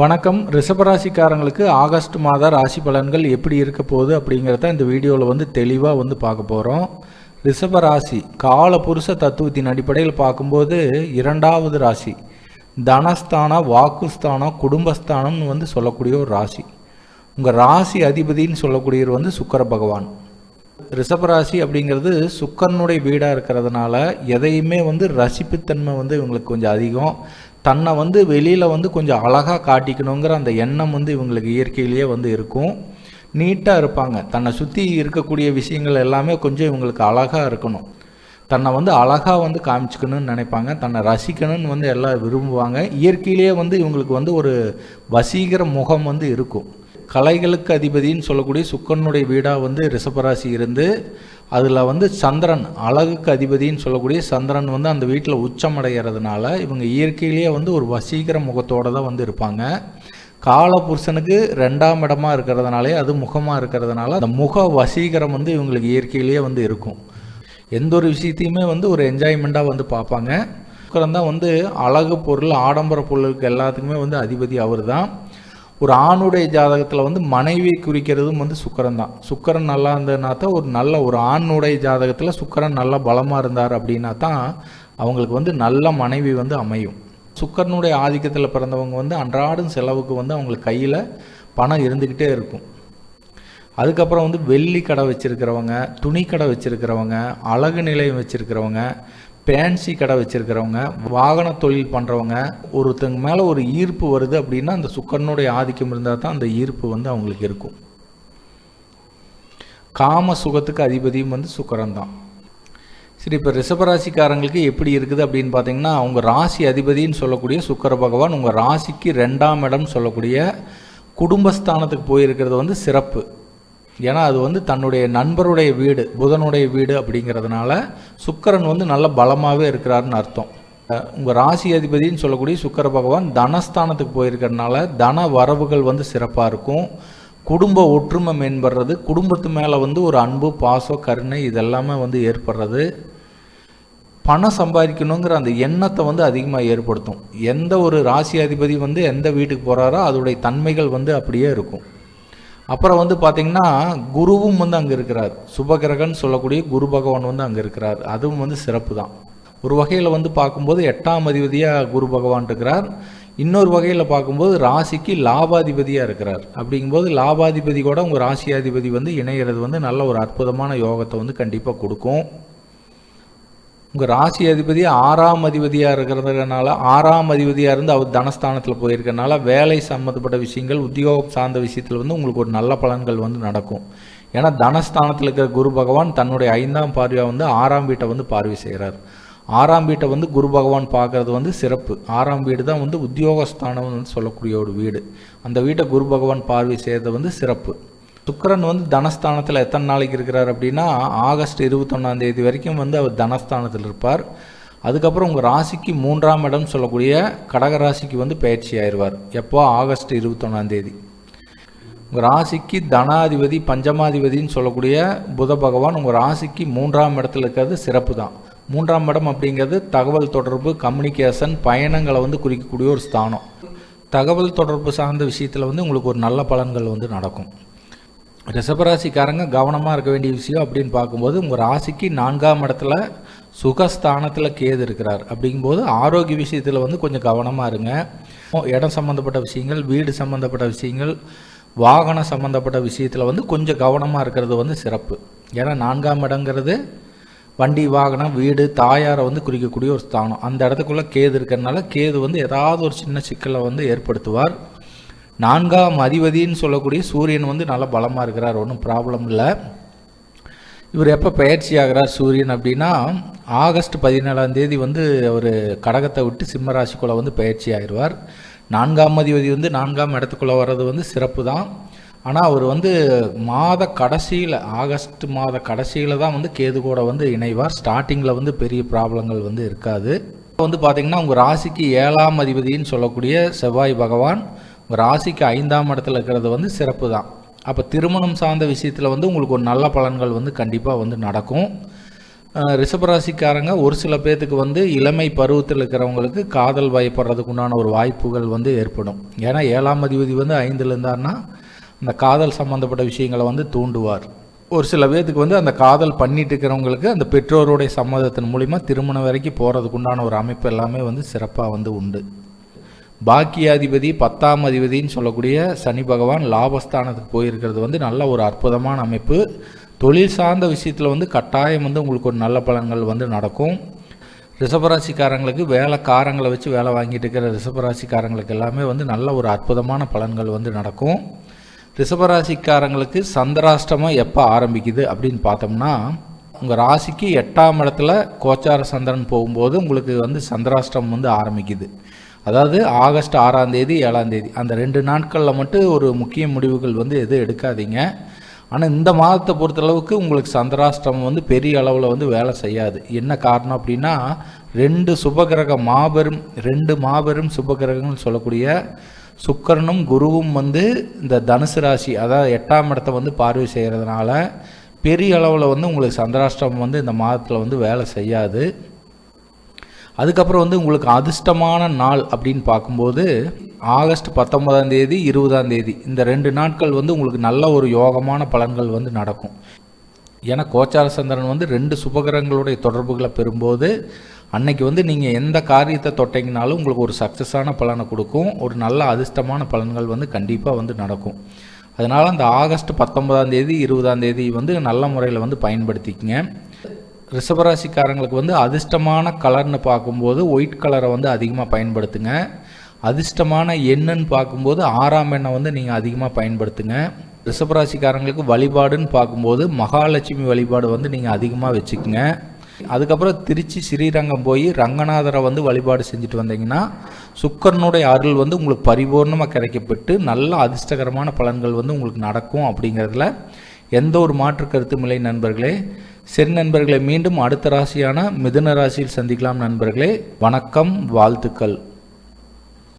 வணக்கம். ரிஷபராசிக்காரங்களுக்கு ஆகஸ்ட் மாத ராசி பலன்கள் எப்படி இருக்க போகுது அப்படிங்கிறத இந்த வீடியோவில் வந்து தெளிவாக வந்து பார்க்க போகிறோம் ரிஷபராசி கால புருஷ தத்துவத்தின் அடிப்படையில் பார்க்கும்போது இரண்டாவது ராசி தனஸ்தானம் வாக்குஸ்தானம் குடும்பஸ்தானம்னு வந்து சொல்லக்கூடிய ஒரு ராசி. உங்கள் ராசி அதிபதின்னு சொல்லக்கூடியவர் வந்து சுக்கர பகவான். ரிஷபராசி அப்படிங்கிறது சுக்கரனுடைய வீடாக இருக்கிறதுனால எதையுமே வந்து ரசிப்புத்தன்மை வந்து இவங்களுக்கு கொஞ்சம் அதிகம். தன்னை வந்து வெளியில் வந்து கொஞ்சம் அழகாக காட்டிக்கணுங்கிற அந்த எண்ணம் வந்து இவங்களுக்கு இயற்கையிலேயே வந்து இருக்கும். நீட்டாக இருப்பாங்க. தன்னை சுற்றி இருக்கக்கூடிய விஷயங்கள் எல்லாமே கொஞ்சம் இவங்களுக்கு அழகாக இருக்கணும். தன்னை வந்து அழகாக வந்து காமிச்சிக்கணும்னு நினைப்பாங்க. தன்னை ரசிக்கணும்னு வந்து எல்லாம் விரும்புவாங்க. இயற்கையிலேயே வந்து இவங்களுக்கு வந்து ஒரு வசீகர முகம் வந்து இருக்கும். கலைகளுக்கு அதிபதின்னு சொல்லக்கூடிய சுக்கனுடைய வீடாக வந்து ரிஷபராசி இருந்து அதில் வந்து சந்திரன் அழகுக்கு அதிபதின்னு சொல்லக்கூடிய சந்திரன் வந்து அந்த வீட்டில் உச்சமடைகிறதுனால இவங்க இயற்கையிலேயே வந்து ஒரு வசீகர முகத்தோடு தான் வந்து இருப்பாங்க. காலபுருஷனுக்கு ரெண்டாம் இடமா இருக்கிறதுனாலே அது முகமாக இருக்கிறதுனால அந்த முக வசீகரம் வந்து இவங்களுக்கு இயற்கையிலேயே வந்து இருக்கும். எந்த ஒரு விஷயத்தையுமே வந்து ஒரு என்ஜாய்மெண்ட்டாக வந்து பார்ப்பாங்க. சுக்கரன் தான் வந்து அழகு பொருள் ஆடம்பர பொருளுக்கு எல்லாத்துக்குமே வந்து அதிபதி அவர் தான் ஒரு ஆணுடைய ஜாதகத்தில் வந்து மனைவி குறிக்கிறதும் வந்து சுக்கரன் தான். சுக்கரன் நல்லா இருந்ததுனா தான் ஒரு நல்ல ஒரு ஆணுடைய ஜாதகத்தில் சுக்கரன் நல்லா பலமாக இருந்தார் அப்படின்னா தான் அவங்களுக்கு வந்து நல்ல மனைவி வந்து அமையும். சுக்கரனுடைய ஆதிக்கத்தில் பிறந்தவங்க வந்து அன்றாடும் செலவுக்கு வந்து அவங்களுக்கு கையில் பணம் இருந்துக்கிட்டே இருக்கும். அதுக்கப்புறம் வந்து வெள்ளி கடை வச்சுருக்கிறவங்க துணி கடை வச்சுருக்கிறவங்க அழகு நிலையம் வச்சுருக்கிறவங்க பேன்சி கடை வச்சுருக்கிறவங்க வாகன தொழில் பண்ணுறவங்க ஒருத்தங்க மேலே ஒரு ஈர்ப்பு வருது அப்படின்னா அந்த சுக்கரனுடைய ஆதிக்கம் இருந்தால் தான் அந்த ஈர்ப்பு வந்து அவங்களுக்கு இருக்கும். காம சுகத்துக்கு அதிபதியும் வந்து சுக்கரன் தான். சரி இப்போ ரிஷபராசிக்காரங்களுக்கு எப்படி இருக்குது அப்படின்னு பார்த்தீங்கன்னா அவங்க ராசி அதிபதின்னு சொல்லக்கூடிய சுக்கர பகவான் உங்கள் ராசிக்கு ரெண்டாம் இடம் சொல்லக்கூடிய குடும்பஸ்தானத்துக்கு போயிருக்கிறது வந்து சிறப்பு. ஏன்னா அது வந்து தன்னுடைய நண்பருடைய வீடு புதனுடைய வீடு அப்படிங்கிறதுனால சுக்கரன் வந்து நல்ல பலமாகவே இருக்கிறாருன்னு அர்த்தம். உங்கள் ராசி அதிபதினு சொல்லக்கூடிய சுக்கர பகவான் தனஸ்தானத்துக்கு போயிருக்கிறதுனால தன வரவுகள் வந்து சிறப்பாக இருக்கும். குடும்ப ஒற்றுமை மேம்படுறது குடும்பத்து மேலே வந்து ஒரு அன்பு பாசம் கருணை இதெல்லாமே வந்து ஏற்படுறது. பணம் சம்பாதிக்கணுங்கிற அந்த எண்ணத்தை வந்து அதிகமாக ஏற்படுத்தும். எந்த ஒரு ராசி அதிபதி வந்து எந்த வீட்டுக்கு போகிறாரோ அதோடைய தன்மைகள் வந்து அப்படியே இருக்கும். அப்புறம் வந்து பார்த்தீங்கன்னா குருவும் வந்து அங்கே இருக்கிறார். சுபகிரகன் சொல்லக்கூடிய குரு பகவான் வந்து அங்கே இருக்கிறார். அதுவும் வந்து சிறப்பு தான். ஒரு வகையில் வந்து பார்க்கும்போது எட்டாம் அதிபதியாக குரு பகவான் இருக்கிறார். இன்னொரு வகையில் பார்க்கும்போது ராசிக்கு லாபாதிபதியாக இருக்கிறார். அப்படிங்கும்போது லாபாதிபதி கூட உங்கள் ராசியாதிபதி வந்து இணையிறது வந்து நல்ல ஒரு அற்புதமான யோகத்தை வந்து கண்டிப்பாக கொடுக்கும். உங்கள் ராசி அதிபதி ஆறாம் அதிபதியாக இருக்கிறதுனால ஆறாம் அதிபதியாக இருந்து அவர் தனஸ்தானத்தில் போயிருக்கனால வேலை சம்மந்தப்பட்ட விஷயங்கள் உத்தியோகம் சார்ந்த விஷயத்தில் வந்து உங்களுக்கு ஒரு நல்ல பலன்கள் வந்து நடக்கும். ஏன்னா தனஸ்தானத்தில் இருக்கிற குரு பகவான் தன்னுடைய ஐந்தாம் பார்வையாக வந்து ஆறாம் வீட்டை வந்து பார்வை செய்கிறார் ஆறாம் வீட்டை வந்து குரு பகவான் பார்க்குறது வந்து சிறப்பு. ஆறாம் வீடு தான் வந்து உத்தியோகஸ்தானம் வந்து சொல்லக்கூடிய ஒரு வீடு. அந்த வீட்டை குரு பகவான் பார்வை செய்கிறது வந்து சிறப்பு. சுக்கரன் வந்து தனஸ்தானத்தில் எத்தனை நாளைக்கு இருக்கிறார் அப்படின்னா ஆகஸ்ட் இருபத்தொன்னாம் தேதி வரைக்கும் வந்து அவர் தனஸ்தானத்தில் இருப்பார். அதுக்கப்புறம் உங்கள் ராசிக்கு மூன்றாம் இடம் சொல்லக்கூடிய கடக ராசிக்கு வந்து பயிற்சி ஆயிடுவார். எப்போ? ஆகஸ்ட் இருபத்தொன்னாம் தேதி. உங்கள் ராசிக்கு தனாதிபதி பஞ்சமாதிபதினு சொல்லக்கூடிய புத பகவான் உங்கள் ராசிக்கு மூன்றாம் இடத்துல இருக்கிறது சிறப்பு தான். மூன்றாம் இடம் அப்படிங்கிறது தகவல் தொடர்பு கம்யூனிகேஷன் பயணங்களை வந்து குறிக்கக்கூடிய ஒரு ஸ்தானம். தகவல் தொடர்பு சார்ந்த விஷயத்தில் வந்து உங்களுக்கு ஒரு நல்ல பலன்கள் வந்து நடக்கும். ரிஷபராசிக்காரங்க கவனமாக இருக்க வேண்டிய விஷயம் அப்படின்னு பார்க்கும்போது உங்கள் ராசிக்கு நான்காம் இடத்துல சுகஸ்தானத்தில் கேது இருக்கிறார். அப்படிங்கும்போது ஆரோக்கிய விஷயத்தில் வந்து கொஞ்சம் கவனமாக இருங்க. இடம் சம்மந்தப்பட்ட விஷயங்கள் வீடு சம்மந்தப்பட்ட விஷயங்கள் வாகனம் சம்மந்தப்பட்ட விஷயத்தில் வந்து கொஞ்சம் கவனமாக இருக்கிறது வந்து சிறப்பு. ஏன்னா நான்காம் இடங்கிறது வண்டி வாகனம் வீடு தாயாரை வந்து குறிக்கக்கூடிய ஒரு ஸ்தானம். அந்த இடத்துக்குள்ளே கேது இருக்கிறதுனால கேது வந்து ஏதாவது ஒரு சின்ன சிக்கலை வந்து ஏற்படுத்துவார். நான்காம் அதிபதின்னு சொல்லக்கூடிய சூரியன் வந்து நல்லா பலமாக இருக்கிறார் ஒன்றும் ப்ராப்ளம் இல்லை. இவர் எப்போ பயிற்சி ஆகிறார் சூரியன் அப்படின்னா ஆகஸ்ட் பதினேழாம் தேதி வந்து அவர் கடகத்தை விட்டு சிம்மராசிக்குள்ளே வந்து பயிற்சி ஆயிடுவார். நான்காம் அதிபதி வந்து நான்காம் இடத்துக்குள்ளே வர்றது வந்து சிறப்பு தான். ஆனால் அவர் வந்து மாத கடைசியில் ஆகஸ்ட் மாத கடைசியில் தான் வந்து கேது கூட வந்து இணைவார். ஸ்டார்டிங்கில் வந்து பெரிய ப்ராப்ளங்கள் வந்து இருக்காது. வந்து பார்த்திங்கன்னா உங்கள் ராசிக்கு ஏழாம் அதிபதின்னு சொல்லக்கூடிய செவ்வாய் பகவான் உங்கள் ராசிக்கு ஐந்தாம் இடத்துல இருக்கிறது வந்து சிறப்பு தான் அப்போ திருமணம் சார்ந்த விஷயத்தில் வந்து உங்களுக்கு ஒரு நல்ல பலன்கள் வந்து கண்டிப்பாக வந்து நடக்கும். ரிஷபராசிக்காரங்க ஒரு சில பேர்த்துக்கு வந்து இளமை பருவத்தில் இருக்கிறவங்களுக்கு காதல் பயப்படுறதுக்கு உண்டான ஒரு வாய்ப்புகள் வந்து ஏற்படும். ஏன்னா ஏழாம் அதிபதி வந்து ஐந்தில் இருந்தார்னா அந்த காதல் சம்மந்தப்பட்ட விஷயங்களை வந்து தூண்டுவார். ஒரு சில பேர்த்துக்கு வந்து அந்த காதல் பண்ணிட்டு இருக்கிறவங்களுக்கு அந்த பெற்றோருடைய சம்மதத்தின் மூலிமா திருமணம் வரைக்கும் போகிறதுக்கு உண்டான ஒரு அமைப்பு எல்லாமே வந்து சிறப்பாக வந்து உண்டு. பாக்கியாதிபதி பத்தாம் அதிபதின்னு சொல்லக்கூடிய சனி பகவான் லாபஸ்தானத்துக்கு போயிருக்கிறது வந்து நல்ல ஒரு அற்புதமான அமைப்பு. தொழில் சார்ந்த விஷயத்தில் வந்து கட்டாயம் வந்து உங்களுக்கு ஒரு நல்ல பலன்கள் வந்து நடக்கும். ரிஷபராசிக்காரங்களுக்கு வேலைக்காரங்களை வச்சு வேலை வாங்கிட்டு இருக்கிற ரிஷபராசிக்காரங்களுக்கு எல்லாமே வந்து நல்ல ஒரு அற்புதமான பலன்கள் வந்து நடக்கும். ரிஷபராசிக்காரங்களுக்கு சந்திராஷ்டமம் எப்போ ஆரம்பிக்குது அப்படின்னு பார்த்தோம்னா உங்கள் ராசிக்கு எட்டாம் இடத்துல கோச்சார சந்திரன் போகும்போது உங்களுக்கு வந்து சந்திராஷ்டமம் வந்து ஆரம்பிக்குது. அதாவது ஆகஸ்ட் ஆறாம் தேதி ஏழாம் தேதி. அந்த ரெண்டு நாட்களில் மட்டும் ஒரு முக்கிய முடிவுகள் வந்து எதுவும் எடுக்காதீங்க. ஆனால் இந்த மாதத்தை பொறுத்தளவுக்கு உங்களுக்கு சந்திராஷ்டிரமம் வந்து பெரிய அளவில் வந்து வேலை செய்யாது. என்ன காரணம் அப்படின்னா ரெண்டு சுபகிரக மாபெரும் ரெண்டு மாபெரும் சுபகிரகங்கள் சொல்லக்கூடிய சுக்கரனும் குருவும் வந்து இந்த தனுசு ராசி அதாவது எட்டாம் இடத்த வந்து பார்வை செய்கிறதுனால பெரிய அளவில் வந்து உங்களுக்கு சந்திராஷ்டிரமம் வந்து இந்த மாதத்தில் வந்து வேலை செய்யாது. அதுக்கப்புறம் வந்து உங்களுக்கு அதிர்ஷ்டமான நாள் அப்படின்னு பார்க்கும்போது ஆகஸ்ட் பத்தொன்பதாம் தேதி இருபதாம் தேதி இந்த ரெண்டு நாட்கள் வந்து உங்களுக்கு நல்ல ஒரு யோகமான பலன்கள் வந்து நடக்கும். ஏன்னா கோச்சார சந்திரன் வந்து ரெண்டு சுபகிரகங்களுடைய தொடர்புகளை பெறும்போது அன்னைக்கு வந்து நீங்கள் எந்த காரியத்தை தொட்டீங்கனாலும் உங்களுக்கு ஒரு சக்ஸஸான பலனை கொடுக்கும் ஒரு நல்ல அதிர்ஷ்டமான பலன்கள் வந்து கண்டிப்பாக வந்து நடக்கும். அதனால் அந்த ஆகஸ்ட் பத்தொன்பதாம் தேதி இருபதாம் தேதி வந்து நல்ல முறையில் வந்து பயன்படுத்திக்கங்க. ரிஷபராசிக்காரங்களுக்கு வந்து அதிர்ஷ்டமான கலர்னு பார்க்கும்போது ஒயிட் கலரை வந்து அதிகமாக பயன்படுத்துங்க. அதிர்ஷ்டமான எண்ணுன்னு பார்க்கும்போது ஆறாம் எண்ணை வந்து நீங்கள் அதிகமாக பயன்படுத்துங்க. ரிஷபராசிக்காரங்களுக்கு வழிபாடுன்னு பார்க்கும்போது மகாலட்சுமி வழிபாடு வந்து நீங்கள் அதிகமாக வச்சுக்கோங்க. அதுக்கப்புறம் திருச்சி ஸ்ரீரங்கம் போய் ரங்கநாதரை வந்து வழிபாடு செஞ்சுட்டு வந்தீங்கன்னா சுக்கரனுடைய அருள் வந்து உங்களுக்கு பரிபூர்ணமாக கிடைக்கப்பட்டு நல்ல அதிர்ஷ்டகரமான பலன்கள் வந்து உங்களுக்கு நடக்கும் அப்படிங்கிறதுல எந்த ஒரு மாற்று கருத்தும் இல்லை நண்பர்களே. சரி நண்பர்களை மீண்டும் அடுத்த ராசியான மிதுன ராசியில் சந்திக்கலாம் நண்பர்களே. வணக்கம் வாழ்த்துக்கள்.